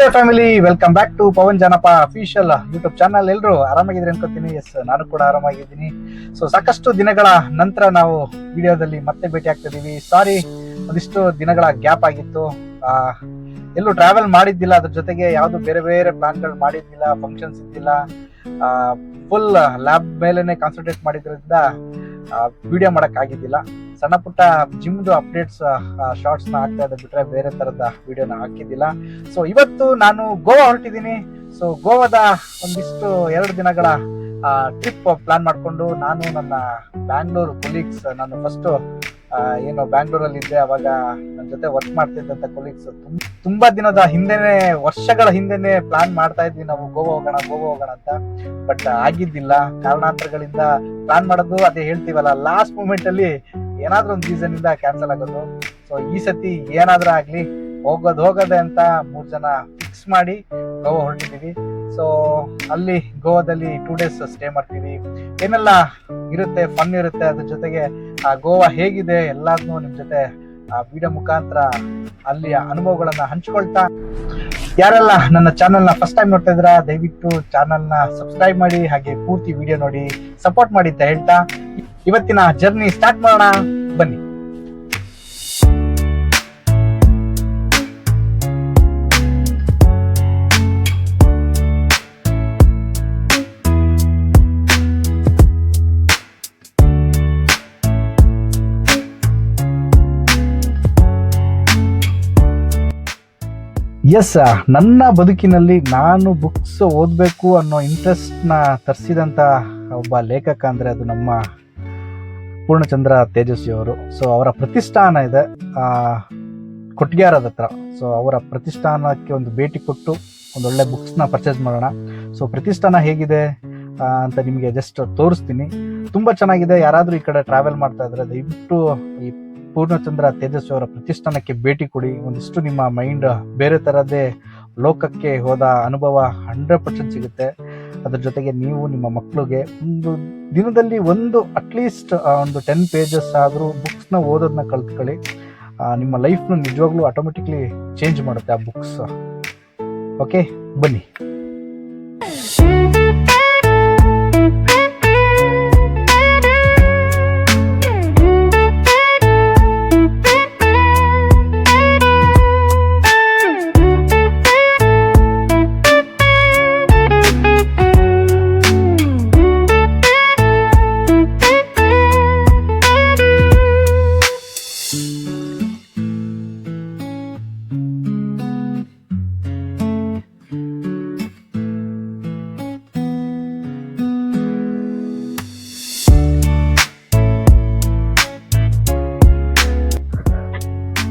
ನಮಸ್ತೆ family welcome back to Pavan Janapa official YouTube channel ಎಲ್ಲರೂ ಆರಾಮಾಗಿದ್ರೆ ಅನ್ಕೋತೀನಿ. ಎಸ್ ನಾನು ಕೂಡ ಆರಾಮಾಗಿದ್ದೀನಿ. ಸೊ ಸಾಕಷ್ಟು ದಿನಗಳ ನಂತರ ನಾವು ವಿಡಿಯೋದಲ್ಲಿ ಮತ್ತೆ ಭೇಟಿ ಆಗ್ತಿದೀವಿ ಸಾರಿ ಒಂದಿಷ್ಟು ದಿನಗಳ ಗ್ಯಾಪ್ ಆಗಿತ್ತು. ಎಲ್ಲೂ ಟ್ರಾವೆಲ್ ಮಾಡಿದ್ದಿಲ್ಲ. ಅದ್ರ ಜೊತೆಗೆ ಯಾವುದು ಬೇರೆ ಬೇರೆ ಪ್ಲಾನ್ಗಳು ಮಾಡಿದ್ದಿಲ್ಲ ಫಂಕ್ಷನ್ಸ್ ಇದ್ದಿಲ್ಲ. ಫುಲ್ ಲ್ಯಾಬ್ ಮೇಲೇನೆ ಕಾನ್ಸಂಟ್ರೇಟ್ ಮಾಡಿದ್ರಿಂದ ವಿಡಿಯೋ ಮಾಡಕ್ ಆಗಿದ್ದಿಲ್ಲ ಸಣ್ಣ ಪುಟ್ಟ ಜಿಮ್ದು ಅಪ್ಡೇಟ್ಸ್ ಶಾರ್ಟ್ಸ್ನ ಹಾಕ್ತಾ ಇದ್ದ ಬಿಟ್ರೆ ಬೇರೆ ತರದ ವಿಡಿಯೋನ ಹಾಕಿದ್ದಿಲ್ಲ. ಸೊ ಇವತ್ತು ನಾನು ಗೋವಾ ಹೊರಟಿದ್ದೀನಿ. ಸೊ ಗೋವಾದ ಒಂದಿಷ್ಟು ಎರಡು ದಿನಗಳ ಟ್ರಿಪ್ ಪ್ಲಾನ್ ಮಾಡ್ಕೊಂಡು ನಾನು ನನ್ನ ಬ್ಯಾಂಗ್ಳೂರ್ ಕೊಲೀಗ್ಸ್ ನಾನು ಫಸ್ಟ್ ಏನು ಬ್ಯಾಂಗ್ಳೂರಲ್ಲಿ ಇದ್ದೆ. ಅವಾಗ ನನ್ನ ಜೊತೆ ವರ್ಕ್ ಮಾಡ್ತಿದ್ದಂತ ಕೊಲೀಗ್ಸ್ ತುಂಬಾ ದಿನದ ಹಿಂದೆನೆ, ವರ್ಷಗಳ ಹಿಂದೆನೆ ಪ್ಲಾನ್ ಮಾಡ್ತಾ ಇದ್ವಿ ನಾವು ಗೋವಾ ಹೋಗೋಣ ಗೋವಾ ಹೋಗೋಣ ಅಂತ. ಬಟ್ ಆಗಿದ್ದಿಲ್ಲ. ಕಾರಣಾಂತರಗಳಿಂದ ಪ್ಲಾನ್ ಮಾಡೋದು ಅದೇ ಹೇಳ್ತೀವಲ್ಲ ಲಾಸ್ಟ್ ಮೂಮೆಂಟ್ ಅಲ್ಲಿ ಏನಾದ್ರೂ ಒಂದು ರೀಸನ್ ಇಂದ ಕ್ಯಾನ್ಸಲ್ ಆಗೋದು. ಸೊ ಈ ಸತಿ ಏನಾದ್ರೂ ಆಗ್ಲಿ, ಹೋಗೋದು ಹೋಗೋದೆ ಅಂತ ಮೂರು ಜನ ಫಿಕ್ಸ್ ಮಾಡಿ ಗೋವಾ ಹೊರಟಿದ್ದೀವಿ ಸೊ ಅಲ್ಲಿ ಗೋವಾದಲ್ಲಿ ಟೂ ಡೇಸ್ ಸ್ಟೇ ಮಾಡ್ತೀವಿ. ಏನೆಲ್ಲ ಇರುತ್ತೆ ಫನ್ ಇರುತ್ತೆ ಅದ್ರ ಜೊತೆಗೆ, ಆ ಗೋವಾ ಹೇಗಿದೆ ಎಲ್ಲಾದ್ನೂ ನಿಮ್ ಜೊತೆ, ಆ ವಿಡಿಯೋ ಮುಖಾಂತರ ಅಲ್ಲಿಯ ಅನುಭವಗಳನ್ನ ಹಂಚ್ಕೊಳ್ತಾ. ಯಾರೆಲ್ಲ ನನ್ನ ಚಾನಲ್ನ ಫಸ್ಟ್ ಟೈಮ್ ನೋಡ್ತಾ ಇದ್ರ ದಯವಿಟ್ಟು ಚಾನೆಲ್ನ ಸಬ್ಸ್ಕ್ರೈಬ್ ಮಾಡಿ, ಹಾಗೆ ಪೂರ್ತಿ ವಿಡಿಯೋ ನೋಡಿ ಸಪೋರ್ಟ್ ಮಾಡಿ ಅಂತ ಹೇಳ್ತಾ. ಇವತ್ತಿನ ಜರ್ನಿ ಸ್ಟಾರ್ಟ್ ಮಾಡೋಣ. ಬನ್ನಿ. ಎಸ್ ನನ್ನ ಬದುಕಿನಲ್ಲಿ ನಾನು ಬುಕ್ಸ್ ಓದಬೇಕು ಅನ್ನೋ ಇಂಟ್ರೆಸ್ಟ್ನ ತರಿಸಿದಂಥ ಒಬ್ಬ ಲೇಖಕ ಅಂದರೆ ಅದು ನಮ್ಮ ಪೂರ್ಣಚಂದ್ರ ತೇಜಸ್ವಿ ಅವರು ಸೊ ಅವರ ಪ್ರತಿಷ್ಠಾನ ಇದೆ. ಕೊಟ್ಗ್ಯಾರದ ಹತ್ರ. ಸೊ ಅವರ ಪ್ರತಿಷ್ಠಾನಕ್ಕೆ ಒಂದು ಭೇಟಿ ಕೊಟ್ಟು ಒಂದೊಳ್ಳೆ ಬುಕ್ಸ್ನ ಪರ್ಚೇಸ್ ಮಾಡೋಣ. ಸೊ ಪ್ರತಿಷ್ಠಾನ ಹೇಗಿದೆ ಅಂತ ನಿಮಗೆ ಜಸ್ಟ್ ತೋರಿಸ್ತೀನಿ. ತುಂಬ ಚೆನ್ನಾಗಿದೆ. ಯಾರಾದರೂ ಈ ಕಡೆ ಟ್ರಾವೆಲ್ ಮಾಡ್ತಾ ಇದ್ರೆ ದಯವಿಟ್ಟು ಈ ಪೂರ್ಣಚಂದ್ರ ತೇಜಸ್ವಿ ಅವರ ಪ್ರತಿಷ್ಠಾನಕ್ಕೆ ಭೇಟಿ ಕೊಡಿ. ಒಂದಿಷ್ಟು ನಿಮ್ಮ ಮೈಂಡ್ ಬೇರೆ ತರದೇ ಲೋಕಕ್ಕೆ ಹೋದ ಅನುಭವ ಹಂಡ್ರೆಡ್ ಪರ್ಸೆಂಟ್ ಸಿಗುತ್ತೆ. ಅದ್ರ ಜೊತೆಗೆ ನೀವು ನಿಮ್ಮ ಮಕ್ಕಳಿಗೆ ಒಂದು ದಿನದಲ್ಲಿ ಒಂದು ಅಟ್ಲೀಸ್ಟ್ ಒಂದು ಟೆನ್ ಪೇಜಸ್ ಆದರೂ ಬುಕ್ಸ್ನ ಓದೋದನ್ನ ಕಲ್ತ್ಕೊಳ್ಳಿ. ನಿಮ್ಮ ಲೈಫ್ನ ನಿಜವಾಗ್ಲೂ ಆಟೋಮೆಟಿಕ್ಲಿ ಚೇಂಜ್ ಮಾಡುತ್ತೆ ಆ ಬುಕ್ಸ್ ಓಕೆ ಬನ್ನಿ.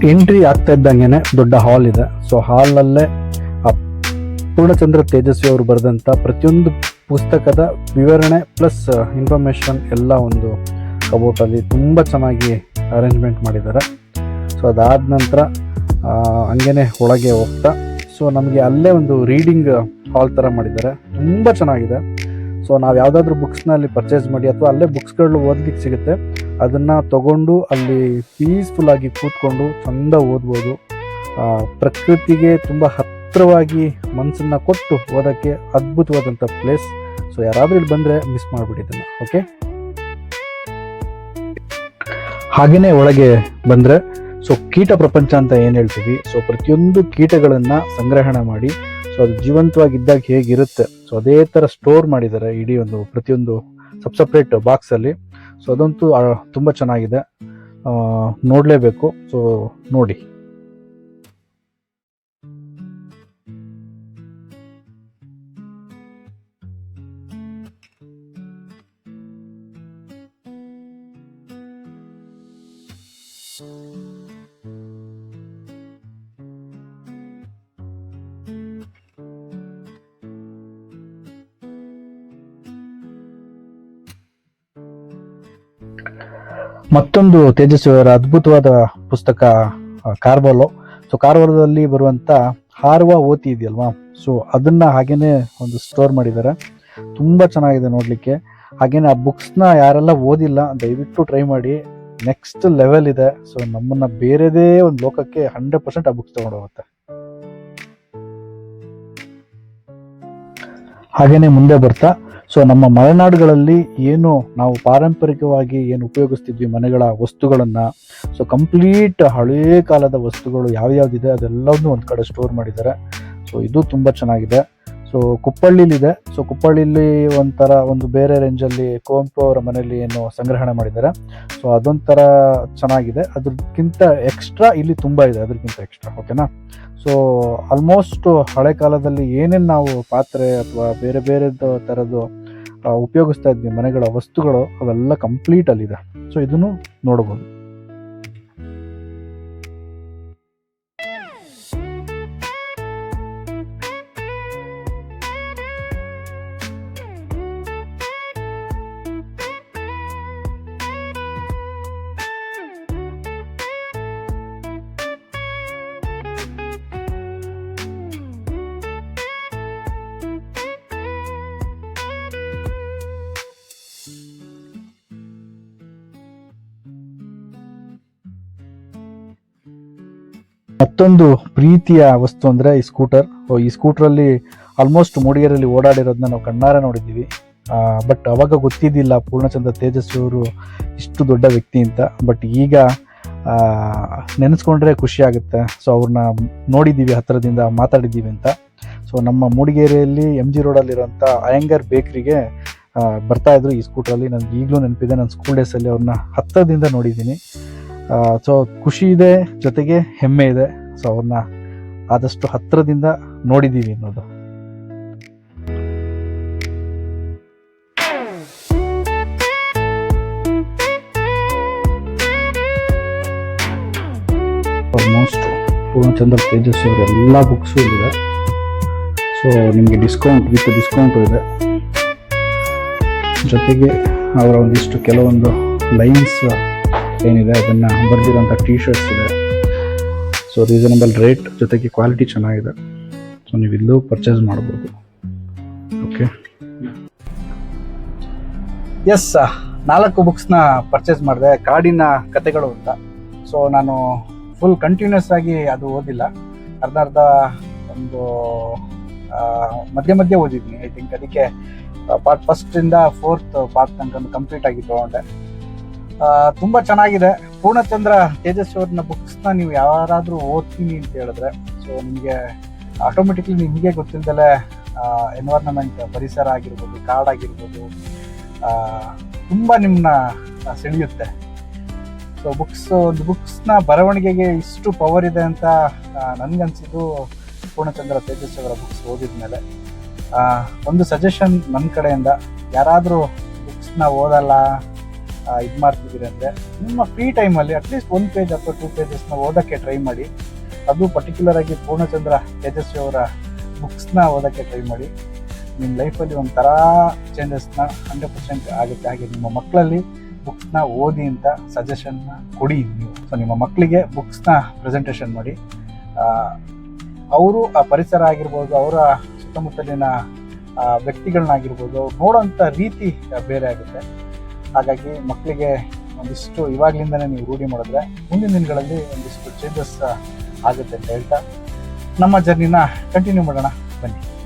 ಎಂಟ್ರಿ ಆಗ್ತಾ ಇದ್ದಂಗೆನೆ ದೊಡ್ಡ ಹಾಲ್ ಇದೆ. ಸೊ ಹಾಲ್ನಲ್ಲೇ ಪೂರ್ಣಚಂದ್ರ ತೇಜಸ್ವಿ ಅವರು ಬರೆದಂಥ ಪ್ರತಿಯೊಂದು ಪುಸ್ತಕದ ವಿವರಣೆ ಪ್ಲಸ್ ಇನ್ಫಾರ್ಮೇಶನ್ ಎಲ್ಲ ಒಂದು ಕಬೋಟಲ್ಲಿ ತುಂಬ ಚೆನ್ನಾಗಿ ಅರೇಂಜ್ಮೆಂಟ್ ಮಾಡಿದ್ದಾರೆ. ಸೊ ಅದಾದ ನಂತರ ಹಂಗೇನೆ ಒಳಗೆ ಹೋಗ್ತಾ ಸೊ ನಮಗೆ ಅಲ್ಲೇ ಒಂದು ರೀಡಿಂಗ್ ಹಾಲ್ ಥರ ಮಾಡಿದ್ದಾರೆ. ತುಂಬ ಚೆನ್ನಾಗಿದೆ. ಸೊ ನಾವು ಯಾವುದಾದ್ರೂ ಬುಕ್ಸ್ನಲ್ಲಿ ಪರ್ಚೇಸ್ ಮಾಡಿ ಅಥವಾ ಅಲ್ಲೇ ಬುಕ್ಸ್ಗಳು ಓದ್ಲಿಕ್ಕೆ ಸಿಗುತ್ತೆ. ಅದನ್ನು ತಗೊಂಡು ಅಲ್ಲಿ ಪೀಸ್ಫುಲ್ಲಾಗಿ ಕೂತ್ಕೊಂಡು ಚಂದ ಓದ್ಬೋದು. ಪ್ರಕೃತಿಗೆ ತುಂಬ ಹತ್ತಿರವಾಗಿ ಮನಸ್ಸನ್ನು ಕೊಟ್ಟು ಓದೋಕ್ಕೆ ಅದ್ಭುತವಾದಂಥ ಪ್ಲೇಸ್ ಸೊ ಯಾರಾದರೂ ಇಲ್ಲಿ ಬಂದರೆ ಮಿಸ್ ಮಾಡಿಬಿಡಿ ಇದನ್ನು ಓಕೆ ಹಾಗೆಯೇ ಒಳಗೆ ಬಂದರೆ ಸೊ ಕೀಟ ಪ್ರಪಂಚ ಅಂತ ಏನು ಹೇಳ್ತೀವಿ? ಸೊ ಪ್ರತಿಯೊಂದು ಕೀಟಗಳನ್ನು ಸಂಗ್ರಹಣೆ ಮಾಡಿ ಸೊ ಅದು ಜೀವಂತವಾಗಿದ್ದಾಗ ಹೇಗಿರುತ್ತೆ? ಸೊ ಅದೇ ಥರ ಸ್ಟೋರ್ ಮಾಡಿದ್ದಾರೆ ಇಡೀ ಒಂದು ಪ್ರತಿಯೊಂದು ಸಬ್ ಸಪ್ರೇಟ್ ಬಾಕ್ಸಲ್ಲಿ ಸೊ ಅದಂತೂ ತುಂಬ ಚೆನ್ನಾಗಿದೆ. ನೋಡಲೇಬೇಕು. ಸೊ ನೋಡಿ. ಮತ್ತೊಂದು ತೇಜಸ್ವಿಯವರ ಅದ್ಭುತವಾದ ಪುಸ್ತಕ ಆ, ಕಾರ್ವಾಲೋ. ಸೊ ಕಾರ್ವಾಲೋದಲ್ಲಿ ಬರುವಂತ ಹಾರುವ ಓತಿ ಇದೆಯಲ್ವಾ? ಸೊ ಅದನ್ನ ಹಾಗೇನೆ ಒಂದು ಸ್ಟೋರ್ ಮಾಡಿದ್ದಾರೆ. ತುಂಬಾ ಚೆನ್ನಾಗಿದೆ ನೋಡ್ಲಿಕ್ಕೆ. ಹಾಗೇನೆ ಆ ಬುಕ್ಸ್ನ ಯಾರೆಲ್ಲ ಓದಿಲ್ಲ ದಯವಿಟ್ಟು ಟ್ರೈ ಮಾಡಿ. ನೆಕ್ಸ್ಟ್ ಲೆವೆಲ್ ಇದೆ. ಸೊ ನಮ್ಮನ್ನ ಬೇರೆದೇ ಒಂದು ಲೋಕಕ್ಕೆ ಹಂಡ್ರೆಡ್ ಪರ್ಸೆಂಟ್ ಆ ಬುಕ್ಸ್ ತಗೊಂಡೋಗುತ್ತೆ ಹಾಗೇನೆ ಮುಂದೆ ಬರ್ತಾ ಸೊ ನಮ್ಮ ಮಲೆನಾಡುಗಳಲ್ಲಿ ಏನು ನಾವು ಪಾರಂಪರಿಕವಾಗಿ ಏನು ಉಪಯೋಗಿಸ್ತಿದ್ವಿ ಮನೆಗಳ ವಸ್ತುಗಳನ್ನು ಸೊ ಕಂಪ್ಲೀಟ್ ಹಳೇ ಕಾಲದ ವಸ್ತುಗಳು ಯಾವ್ಯಾವ್ದಿದೆ ಅದೆಲ್ಲವನ್ನೂ ಒಂದು ಕಡೆ ಸ್ಟೋರ್ ಮಾಡಿದ್ದಾರೆ. ಸೊ ಇದು ತುಂಬ ಚೆನ್ನಾಗಿದೆ. ಸೊ ಕುಪ್ಪಳ್ಳಿಲಿದೆ ಸೊ ಕುಪ್ಪಳ್ಳಿಲಿ ಒಂಥರ ಒಂದು ಬೇರೆ ರೇಂಜಲ್ಲಿ ಕುವೆಂಪು ಅವರ ಮನೆಯಲ್ಲಿ ಏನು ಸಂಗ್ರಹಣೆ ಮಾಡಿದ್ದಾರೆ. ಸೊ ಅದೊಂಥರ ಚೆನ್ನಾಗಿದೆ. ಅದ್ರಕ್ಕಿಂತ ಎಕ್ಸ್ಟ್ರಾ ಇಲ್ಲಿ ತುಂಬ ಇದೆ. ಅದಕ್ಕಿಂತ ಎಕ್ಸ್ಟ್ರಾ ಓಕೆನಾ ಸೊ ಆಲ್ಮೋಸ್ಟ್ ಹಳೆ ಕಾಲದಲ್ಲಿ ಏನೇನು ನಾವು ಪಾತ್ರೆ ಅಥವಾ ಬೇರೆ ಬೇರೆ ಥರದ್ದು ಉಪಯೋಗಿಸ್ತಾ ಇದ್ವಿ, ಮನೆಗಳ ವಸ್ತುಗಳು, ಅವೆಲ್ಲ ಕಂಪ್ಲೀಟ್ ಅಲ್ಲಿದೆ. ಸೊ ಇದನ್ನು ನೋಡ್ಬೋದು. ಮತ್ತೊಂದು ಪ್ರೀತಿಯ ವಸ್ತು ಅಂದರೆ ಈ ಸ್ಕೂಟರ್. ಈ ಸ್ಕೂಟ್ರಲ್ಲಿ ಆಲ್ಮೋಸ್ಟ್ ಮೂಡಿಗೆರೆಯಲ್ಲಿ ಓಡಾಡಿರೋದನ್ನ ನಾವು ಕಣ್ಣಾರೆ ನೋಡಿದ್ದೀವಿ. ಬಟ್ ಅವಾಗ ಗೊತ್ತಿದ್ದಿಲ್ಲ ಪೂರ್ಣಚಂದ್ರ ತೇಜಸ್ವಿ ಅವರು ಇಷ್ಟು ದೊಡ್ಡ ವ್ಯಕ್ತಿ ಅಂತ. ಬಟ್ ಈಗ ನೆನೆಸ್ಕೊಂಡ್ರೆ ಖುಷಿ ಆಗುತ್ತೆ. ಸೊ ಅವ್ರನ್ನ ನೋಡಿದ್ದೀವಿ, ಹತ್ತಿರದಿಂದ ಮಾತಾಡಿದ್ದೀವಿ ಅಂತ. ಸೊ ನಮ್ಮ ಮೂಡಿಗೆರೆಯಲ್ಲಿ ಎಂ ಜಿ ರೋಡಲ್ಲಿರೋಂಥ ಅಯ್ಯಂಗರ್ ಬೇಕ್ರಿಗೆ ಬರ್ತಾ ಇದ್ರು ಈ ಸ್ಕೂಟ್ರಲ್ಲಿ. ನನಗೆ ಈಗಲೂ ನೆನಪಿದೆ, ನಾನು ಸ್ಕೂಲ್ ಡೇಸಲ್ಲಿ ಅವ್ರನ್ನ ಹತ್ತಿರದಿಂದ ನೋಡಿದ್ದೀನಿ. ಸೊ ಖುಷಿ ಇದೆ, ಜೊತೆಗೆ ಹೆಮ್ಮೆ ಇದೆ. ಸೊ ಅವ್ರನ್ನ ಆದಷ್ಟು ಹತ್ತಿರದಿಂದ ನೋಡಿದ್ದೀವಿ ಅನ್ನೋದು. ಆಲ್ಮೋಸ್ಟ್ ಪೂರ್ಣಚಂದ್ರ ತೇಜಸ್ವಿ ಅವರ ಎಲ್ಲ ಬುಕ್ಸು ಇದೆ ಸೊ ನಿಮಗೆ ಡಿಸ್ಕೌಂಟ್ ವಿತ್ ಡಿಸ್ಕೌಂಟು ಇದೆ. ಜೊತೆಗೆ ಅವರ ಒಂದಿಷ್ಟು ಕೆಲವೊಂದು ಲೈನ್ಸ್ ಏನಿದೆ, ಅದನ್ನು ಬರೆದಿರೋಂಥ ಟೀ ಶರ್ಟ್ಸ್ ಇದೆ. ಸೊ ರೀಸನಬಲ್ ರೇಟ್ ಜೊತೆಗೆ ಕ್ವಾಲಿಟಿ ಚೆನ್ನಾಗಿದೆ. ಸೊ ನೀವು ಇಲ್ಲೂ ಪರ್ಚೇಸ್ ಮಾಡ್ಬೋದು. ಓಕೆ ಎಸ್ ನಾಲ್ಕು ಬುಕ್ಸ್ನ ಪರ್ಚೇಸ್ ಮಾಡಿದೆ. ಕಾಡಿನ ಕತೆಗಳು ಅಂತ. ಸೊ ನಾನು ಫುಲ್ ಕಂಟಿನ್ಯೂಸ್ ಆಗಿ ಅದು ಓದಿಲ್ಲ. ಅರ್ಧ ಅರ್ಧ ಒಂದು ಮಧ್ಯೆ ಮಧ್ಯೆ ಓದಿದ್ದೀನಿ ಐ ಥಿಂಕ್ ಅದಕ್ಕೆ ಪಾರ್ಟ್ ಫಸ್ಟಿಂದ ಫೋರ್ತ್ ಪಾರ್ಟ್ ತನಕ ಕಂಪ್ಲೀಟ್ ಆಗಿ ತೊಗೊಂಡೆ. ತುಂಬಾ ಚೆನ್ನಾಗಿದೆ. ಪೂರ್ಣಚಂದ್ರ ತೇಜಸ್ವಿ ಅವ್ರನ್ನ ಬುಕ್ಸ್ನ ನೀವು ಯಾರಾದರೂ ಓದ್ತೀನಿ ಅಂತ ಹೇಳಿದ್ರೆ ಸೊ ನಿಮಗೆ ಆಟೋಮೆಟಿಕ್ಲಿ ನಿಮಗೆ ಗೊತ್ತಿಲ್ಲದೆ ಎನ್ವೈರ್ನಮೆಂಟ್ ಪರಿಸರ ಆಗಿರ್ಬೋದು ಕಾಡಾಗಿರ್ಬೋದು ತುಂಬಾ ನಿಮ್ಮನ್ನ ಸೆಳೆಯುತ್ತೆ. ಸೊ ಬುಕ್ಸ್ ಒಂದು ಬುಕ್ಸ್ನ ಬರವಣಿಗೆಗೆ ಇಷ್ಟು ಪವರ್ ಇದೆ ಅಂತ ನನಗನ್ಸಿದ್ದು ಪೂರ್ಣಚಂದ್ರ ತೇಜಸ್ವಿ ಅವರ ಬುಕ್ಸ್ ಓದಿದ ಮೇಲೆ ಒಂದು ಸಜೆಷನ್ ನನ್ನ ಕಡೆಯಿಂದ, ಯಾರಾದರೂ ಬುಕ್ಸ್ನ ಓದಲ್ಲ ಇದು ಮಾಡ್ತಿದ್ದೀರಿ ಅಂದರೆ ನಿಮ್ಮ ಫ್ರೀ ಟೈಮಲ್ಲಿ ಅಟ್ಲೀಸ್ಟ್ ಒಂದು ಪೇಜ್ ಅಥವಾ ಟೂ ಪೇಜಸ್ನ ಓದೋಕ್ಕೆ ಟ್ರೈ ಮಾಡಿ. ಅದು ಪರ್ಟಿಕ್ಯುಲರ್ ಆಗಿ ಪೂರ್ಣಚಂದ್ರ ತೇಜಸ್ವಿ ಅವರ ಬುಕ್ಸ್ನ ಓದೋಕ್ಕೆ ಟ್ರೈ ಮಾಡಿ. ನಿಮ್ಮ ಲೈಫಲ್ಲಿ ಒಂಥರ ಚೇಂಜಸ್ನ ಹಂಡ್ರೆಡ್ ಪರ್ಸೆಂಟ್ ಆಗುತ್ತೆ. ಹಾಗೆ ನಿಮ್ಮ ಮಕ್ಕಳಲ್ಲಿ ಬುಕ್ಸ್ನ ಓದಿ ಅಂತ ಸಜೆಷನ್ನ ಕೊಡಿ ನೀವು. ಸೊ ನಿಮ್ಮ ಮಕ್ಕಳಿಗೆ ಬುಕ್ಸ್ನ ಪ್ರೆಸೆಂಟೇಷನ್ ಮಾಡಿ. ಅವರು ಆ ಪರಿಸರ ಆಗಿರ್ಬೋದು, ಅವರ ಸುತ್ತಮುತ್ತಲಿನ ವ್ಯಕ್ತಿಗಳನ್ನಾಗಿರ್ಬೋದು ನೋಡೋಂಥ ರೀತಿ ಬೇರೆ ಆಗುತ್ತೆ. ಹಾಗಾಗಿ ಮಕ್ಕಳಿಗೆ ಒಂದಿಷ್ಟು ಇವಾಗ್ಲಿಂದನೇ ನೀವು ರೂಢಿ ಮಾಡಿದ್ರೆ ಮುಂದಿನ ದಿನಗಳಲ್ಲಿ ಒಂದಿಷ್ಟು ಚೇಂಜಸ್ ಆಗುತ್ತೆ ಅಂತ ಹೇಳ್ತಾ. ನಮ್ಮ ಜರ್ನಿನ ಕಂಟಿನ್ಯೂ ಮಾಡೋಣ. ಬನ್ನಿ.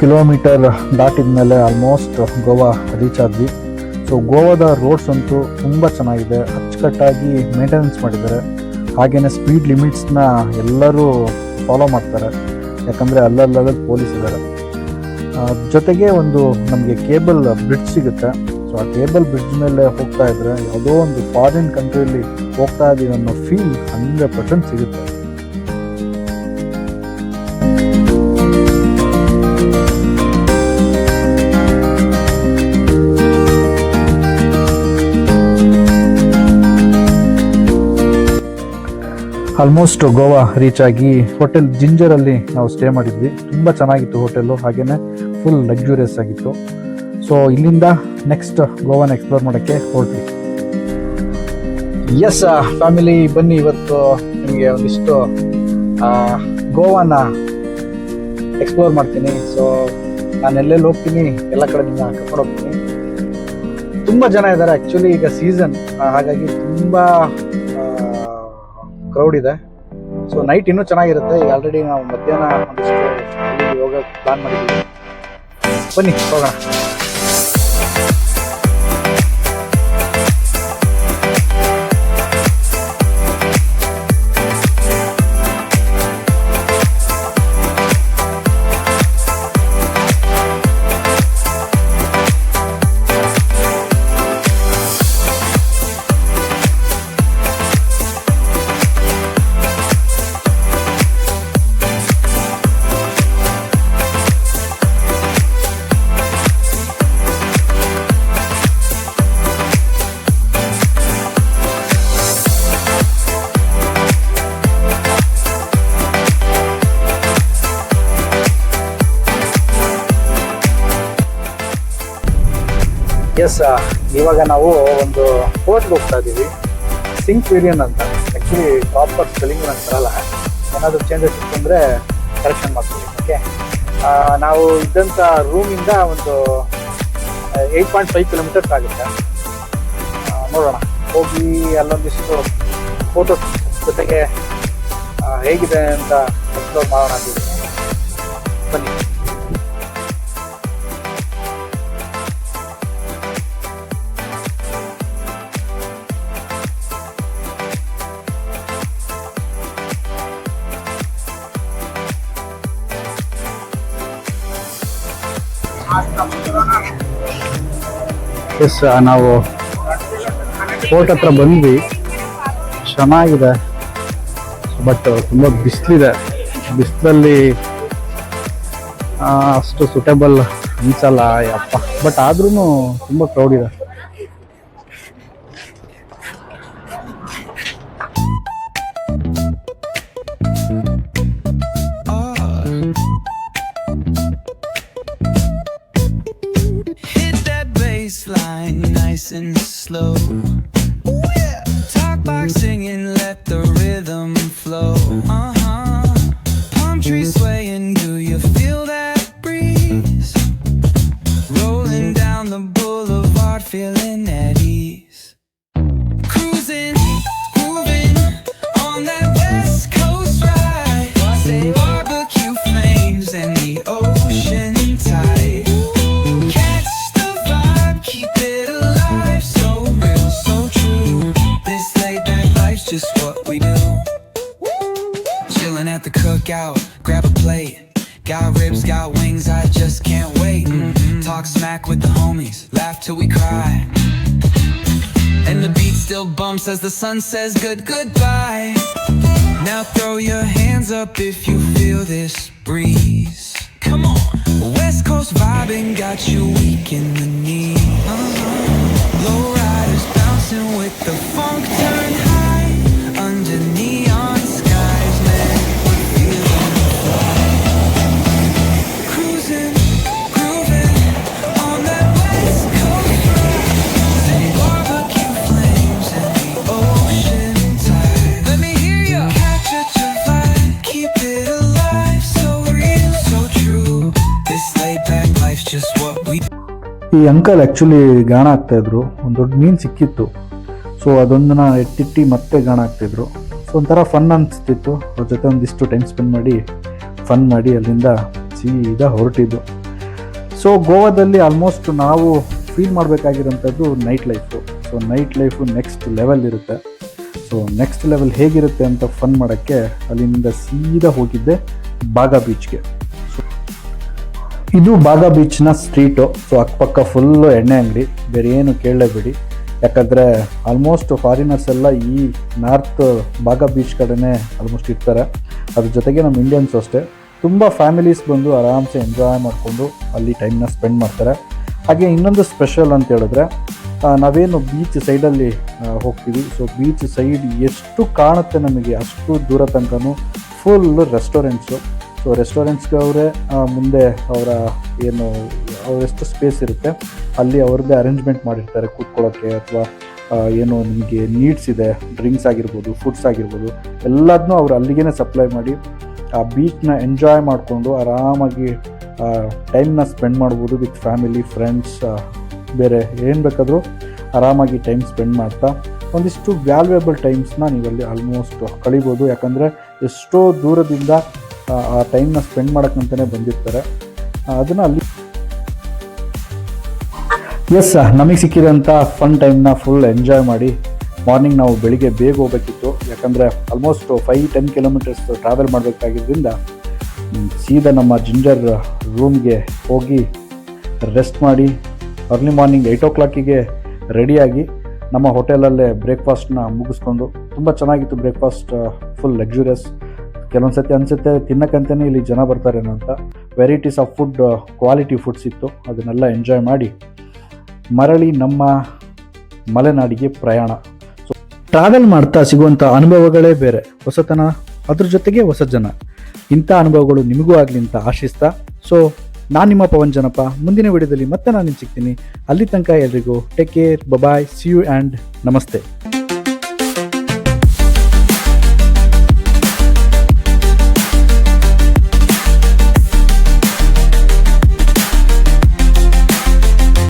ಕಿಲೋಮೀಟರ್ ದಾಟಿದ ಮೇಲೆ ಆಲ್ಮೋಸ್ಟ್ ಗೋವಾ ರೀಚ್ ಆದ್ವಿ. ಸೊ ಗೋವಾದ ರೋಡ್ಸ್ ಅಂತೂ ತುಂಬ ಚೆನ್ನಾಗಿದೆ. ಅಚ್ಚುಕಟ್ಟಾಗಿ ಮೇಂಟೆನೆನ್ಸ್ ಮಾಡಿದ್ದಾರೆ. ಹಾಗೆಯೇ ಸ್ಪೀಡ್ ಲಿಮಿಟ್ಸ್ನ ಎಲ್ಲರೂ ಫಾಲೋ ಮಾಡ್ತಾರೆ. ಯಾಕಂದರೆ ಅಲ್ಲಲ್ಲಲ್ಲಿ ಪೊಲೀಸ್ ಇದ್ದಾರೆ ಜೊತೆಗೆ ಒಂದು ನಮಗೆ ಕೇಬಲ್ ಬ್ರಿಡ್ಜ್ ಸಿಗುತ್ತೆ. ಸೊ ಆ ಕೇಬಲ್ ಬ್ರಿಡ್ಜ್ ಮೇಲೆ ಹೋಗ್ತಾ ಇದ್ದರೆ ಯಾವುದೋ ಒಂದು ಫಾರಿನ್ ಕಂಟ್ರಿಯಲ್ಲಿ ಹೋಗ್ತಾ ಇದ್ದೀವಿ ಅನ್ನೋ ಫೀಲ್ ಹಂಡ್ರೆಡ್ ಪರ್ಸೆಂಟ್ ಸಿಗುತ್ತೆ. ಆಲ್ಮೋಸ್ಟ್ ಗೋವಾ ರೀಚ್ ಆಗಿ ಹೋಟೆಲ್ ಜಿಂಜರಲ್ಲಿ ನಾವು ಸ್ಟೇ ಮಾಡಿದ್ವಿ. ತುಂಬಾ ಚೆನ್ನಾಗಿತ್ತು ಹೋಟೆಲು ಹಾಗೆಯೇ ಫುಲ್ ಲಕ್ಸುರಿಯಸ್ ಆಗಿತ್ತು. ಸೊ ಇಲ್ಲಿಂದ ನೆಕ್ಸ್ಟ್ ಗೋವಾನ ಎಕ್ಸ್ಪ್ಲೋರ್ ಮಾಡೋಕ್ಕೆ ಹೋಗ್ತೀವಿ ಎಸ್ ಫ್ಯಾಮಿಲಿ ಬನ್ನಿ ಇವತ್ತು ನಿಮಗೆ ಒಂದಿಷ್ಟು ಗೋವಾನ ಎಕ್ಸ್ಪ್ಲೋರ್ ಮಾಡ್ತೀನಿ. ಸೊ ನಾನು ಎಲ್ಲೆಲ್ಲಿ ಹೋಗ್ತೀನಿ, ಎಲ್ಲ ಕಡೆ ನಿಮ್ಮ ಕರ್ಕೊಂಡು ಹೋಗ್ತೀನಿ. ತುಂಬ ಜನ ಇದ್ದಾರೆ ಆ್ಯಕ್ಚುಲಿ ಈಗ ಸೀಸನ್ ಹಾಗಾಗಿ ತುಂಬ ಕ್ರೌಡ್ ಇದೆ. ಸೊ ನೈಟ್ ಇನ್ನೂ ಚೆನ್ನಾಗಿರುತ್ತೆ. ಈಗ ಆಲ್ರೆಡಿ ನಾವು ಮಧ್ಯಾಹ್ನ ಒಂದಿಷ್ಟು ಹೋಗೋ ಪ್ಲಾನ್ ಮಾಡಿದ್ದೀವಿ. ಬನ್ನಿ, ಹೋಗೋಣ. ಎಸ್ ಇವಾಗ ನಾವು ಒಂದು ಫೋರ್ಟ್ಗೆ ಹೋಗ್ತಾ ಇದ್ದೀವಿ ಸಿಂಕ್ ವೇರಿಯನ್ ಅಂತ. ಆ್ಯಕ್ಚುಲಿ ಪ್ರಾಪರ್ ಸ್ಪೆಲ್ಲಿಂಗ್ ನಂಗೆ ಬರಲ್ಲ. ಏನಾದರೂ ಚೇಂಜಸ್ ಇತ್ತು ಅಂದರೆ ಕರೆಕ್ಷನ್ ಮಾಡ್ತೀವಿ ಓಕೆ ನಾವು ಇದ್ದಂಥ ರೂಮಿಂದ ಒಂದು ಏಯ್ಟ್ ಪಾಯಿಂಟ್ ಫೈವ್ ಕಿಲೋಮೀಟರ್ಸ್ ಆಗುತ್ತೆ. ನೋಡೋಣ. ಹೋಗಿ ಅಲ್ಲೊಂದಿಷ್ಟು ಫೋಟೋಸ್ ಜೊತೆಗೆ ಹೇಗಿದೆ ಅಂತ ಎಕ್ಸ್ಪ್ಲೋರ್ ಮಾಡೋಣ ಬನ್ನಿ. ಎಸ್ ನಾವು ಫೋರ್ಟ್ ಹತ್ರ ಬಂದ್ವಿ. ಚೆನ್ನಾಗಿದೆ. ಬಟ್ ತುಂಬ ಬಿಸಿಲಿದೆ. ಬಿಸಿಲಲ್ಲಿ ಅಷ್ಟು ಸುಟೇಬಲ್ ಅನ್ಸಲ್ಲ, ಯಪ್ಪ. ಬಟ್ ಆದ್ರೂ ತುಂಬ ಕ್ರೌಡ್ ಇದೆ. And slow. Talk box singing, let the rhythm flow. Cry. And the beat still bumps as the sun says good goodbye. Now throw your hands up if you feel this breeze. Come on. West Coast vibing got you weak in the knee. Uh-huh. Low riders bouncing with the funk turn ಈ uncle actually ಗಾಣ ಆಗ್ತಾಯಿದ್ರು ಒಂದು ದೊಡ್ಡ ಮೀನು ಸಿಕ್ಕಿತ್ತು. So ಅದೊಂದನ್ನ ಎತ್ತಿಟ್ಟು ಮತ್ತೆ ಗಾಣ ಆಗ್ತಿದ್ರು so ಒಂಥರ ಫನ್ ಅನಿಸ್ತಿತ್ತು. ಅವ್ರ ಜೊತೆ ಒಂದಿಷ್ಟು ಟೈಮ್ ಸ್ಪೆಂಡ್ ಮಾಡಿ ಫನ್ ಮಾಡಿ ಅಲ್ಲಿಂದ ಸೀದಾ ಹೊರಟಿದ್ದು. ಸೊ ಗೋವಾದಲ್ಲಿ ಆಲ್ಮೋಸ್ಟ್ ನಾವು feel ಮಾಡಬೇಕಾಗಿರೋಂಥದ್ದು night life so night life next level ಇರುತ್ತೆ. ಸೊ ನೆಕ್ಸ್ಟ್ ಲೆವೆಲ್ ಹೇಗಿರುತ್ತೆ ಅಂತ ಫನ್ ಮಾಡೋಕ್ಕೆ ಅಲ್ಲಿಂದ ಸೀದಾ ಹೋಗಿದ್ದೆ ಬಾಗಾ ಬೀಚ್ಗೆ ಇದು ಬಾಗಾ ಬೀಚ್ನ ಸ್ಟ್ರೀಟು. ಸೊ ಅಕ್ಕಪಕ್ಕ ಫುಲ್ಲು ಎಣ್ಣೆ ಅಂಗಡಿ. ಬೇರೆ ಏನು ಕೇಳಲೇಬೇಡಿ. ಯಾಕಂದರೆ ಆಲ್ಮೋಸ್ಟ್ ಫಾರಿನರ್ಸ್ ಎಲ್ಲ ಈ ನಾರ್ತ್ ಬಾಗಾ ಬೀಚ್ ಕಡೆನೇ ಆಲ್ಮೋಸ್ಟ್ ಇರ್ತಾರೆ. ಅದ್ರ ಜೊತೆಗೆ ನಮ್ಮ ಇಂಡಿಯನ್ಸ್ ಅಷ್ಟೇ. ತುಂಬ ಫ್ಯಾಮಿಲೀಸ್ ಬಂದು ಆರಾಮ್ಸೆ ಎಂಜಾಯ್ ಮಾಡಿಕೊಂಡು ಅಲ್ಲಿ ಟೈಮ್ನ ಸ್ಪೆಂಡ್ ಮಾಡ್ತಾರೆ. ಹಾಗೆ ಇನ್ನೊಂದು ಸ್ಪೆಷಲ್ ಅಂತ ಹೇಳಿದ್ರೆ ನಾವೇನು ಬೀಚ್ ಸೈಡಲ್ಲಿ ಹೋಗ್ತೀವಿ. ಸೊ ಬೀಚ್ ಸೈಡ್ ಎಷ್ಟು ಕಾಣುತ್ತೆ ನಮಗೆ ಅಷ್ಟು ದೂರ ತನಕನೂ ಫುಲ್ ರೆಸ್ಟೋರೆಂಟ್ಸು ಸೊ ರೆಸ್ಟೋರೆಂಟ್ಸ್ಗೆ ಅವರೇ ಮುಂದೆ ಅವರ ಏನು ಅವರೆಷ್ಟು ಸ್ಪೇಸ್ ಇರುತ್ತೆ, ಅಲ್ಲಿ ಅವ್ರದ್ದೇ ಅರೇಂಜ್ಮೆಂಟ್ ಮಾಡಿರ್ತಾರೆ ಕೂತ್ಕೊಳ್ಳೋಕ್ಕೆ ಅಥವಾ ಏನು ನಿಮಗೆ ನೀಡ್ಸ್ ಇದೆ ಡ್ರಿಂಕ್ಸ್ ಆಗಿರ್ಬೋದು ಫುಡ್ಸ್ ಆಗಿರ್ಬೋದು ಎಲ್ಲದನ್ನೂ ಅವ್ರು ಅಲ್ಲಿಗೇ ಸಪ್ಲೈ ಮಾಡಿ, ಆ ಬೀಚ್ನ ಎಂಜಾಯ್ ಮಾಡಿಕೊಂಡು ಆರಾಮಾಗಿ ಟೈಮ್ನ ಸ್ಪೆಂಡ್ ಮಾಡ್ಬೋದು ವಿತ್ ಫ್ಯಾಮಿಲಿ ಫ್ರೆಂಡ್ಸ್ ಬೇರೆ ಏನು ಬೇಕಾದರೂ ಆರಾಮಾಗಿ ಟೈಮ್ ಸ್ಪೆಂಡ್ ಮಾಡ್ತಾ, ಒಂದಿಷ್ಟು ವ್ಯಾಲ್ಯೂಯಬಲ್ ಟೈಮ್ಸ್ನ ನೀವಲ್ಲಿ ಆಲ್ಮೋಸ್ಟ್ ಕಳಿಬೋದು. ಯಾಕಂದರೆ ಎಷ್ಟೋ ದೂರದಿಂದ ಆ, ಟೈಮ್ನ ಸ್ಪೆಂಡ್ ಮಾಡೋಕ್ಕಂತಲೇ ಬಂದಿರ್ತಾರೆ. ಅದನ್ನು ಅಲ್ಲಿ ಎಸ್ ನಮಗೆ ಸಿಕ್ಕಿದಂಥ ಫನ್ ಟೈಮ್ನ ಫುಲ್ ಎಂಜಾಯ್ ಮಾಡಿ ಮಾರ್ನಿಂಗ್ ನಾವು ಬೆಳಿಗ್ಗೆ ಬೇಗ ಹೋಗ್ಬೇಕಿತ್ತು. ಯಾಕಂದರೆ almost five ten kilometres travel ಮಾಡಬೇಕಾಗಿದ್ದರಿಂದ ಸೀದಾ ನಮ್ಮ ಜಿಂಜರ್ ರೂಮ್ಗೆ ಹೋಗಿ ರೆಸ್ಟ್ ಮಾಡಿ ಅರ್ಲಿ ಮಾರ್ನಿಂಗ್ ಏಯ್ಟ್ ಓ ಕ್ಲಾಕಿಗೆ ರೆಡಿಯಾಗಿ ನಮ್ಮ ಹೋಟೆಲಲ್ಲೇ ಬ್ರೇಕ್ಫಾಸ್ಟ್ನ ಮುಗಿಸ್ಕೊಂಡು ತುಂಬ ಚೆನ್ನಾಗಿತ್ತು ಬ್ರೇಕ್ಫಾಸ್ಟ್ ಫುಲ್ ಲಕ್ಸುರಿಯಸ್ ಕೆಲವೊಂದು ಸತಿ ಅನಿಸುತ್ತೆ ತಿನ್ನಕ್ಕಂತಲೇ ಇಲ್ಲಿ ಜನ ಬರ್ತಾರೇನೋ ಅಂತ varieties of food quality foods ಇತ್ತು. ಅದನ್ನೆಲ್ಲ ಎಂಜಾಯ್ ಮಾಡಿ ಮರಳಿ ನಮ್ಮ ಮಲೆನಾಡಿಗೆ ಪ್ರಯಾಣ. ಸೊ ಟ್ರಾವೆಲ್ ಮಾಡ್ತಾ ಸಿಗುವಂಥ ಅನುಭವಗಳೇ ಬೇರೆ. ಹೊಸತನ, ಅದ್ರ ಜೊತೆಗೆ ಹೊಸ ಜನ ಇಂಥ ಅನುಭವಗಳು ನಿಮಗೂ ಆಗಲಿ ಅಂತ ಆಶಿಸ್ತಾ. ಸೊ ನಾನು ನಿಮ್ಮ ಪವನ್ ಜನಪ ಮುಂದಿನ ವಿಡಿಯೋದಲ್ಲಿ ಮತ್ತೆ ನಾನು ಸಿಗ್ತೀನಿ. ಅಲ್ಲಿ ತನಕ ಎಲ್ರಿಗೂ take care bye bye see you and ನಮಸ್ತೆ.